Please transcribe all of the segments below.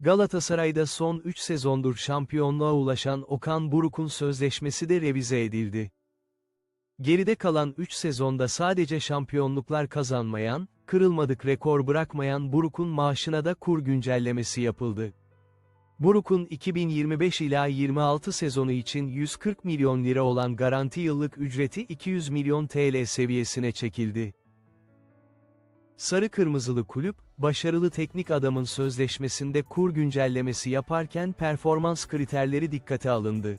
Galatasaray'da son 3 sezondur şampiyonluğa ulaşan Okan Buruk'un sözleşmesi de revize edildi. Geride kalan 3 sezonda sadece şampiyonluklar kazanmayan, kırılmadık rekor bırakmayan Buruk'un maaşına da kur güncellemesi yapıldı. Buruk'un 2025 ila 26 sezonu için 140 milyon lira olan garanti yıllık ücreti 200 milyon TL seviyesine çekildi. Sarı Kırmızılı kulüp, başarılı teknik adamın sözleşmesinde kur güncellemesi yaparken performans kriterleri dikkate alındı.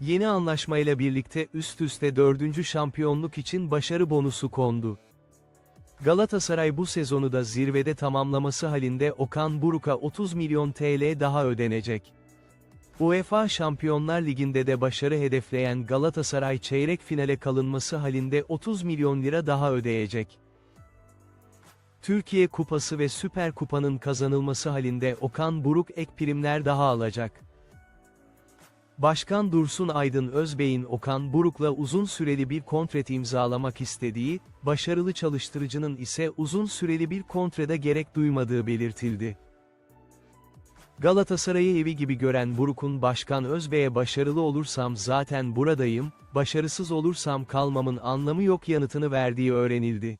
Yeni anlaşmayla birlikte üst üste dördüncü şampiyonluk için başarı bonusu kondu. Galatasaray bu sezonu da zirvede tamamlaması halinde Okan Buruk'a 30 milyon TL daha ödenecek. UEFA Şampiyonlar Ligi'nde de başarı hedefleyen Galatasaray çeyrek finale kalınması halinde 30 milyon lira daha ödeyecek. Türkiye Kupası ve Süper Kupa'nın kazanılması halinde Okan Buruk ek primler daha alacak. Başkan Dursun Aydın Özbey'in Okan Buruk'la uzun süreli bir kontrat imzalamak istediği, başarılı çalıştırıcının ise uzun süreli bir kontrada gerek duymadığı belirtildi. Galatasaray'ı evi gibi gören Buruk'un Başkan Özbey'e başarılı olursam zaten buradayım, başarısız olursam kalmamın anlamı yok yanıtını verdiği öğrenildi.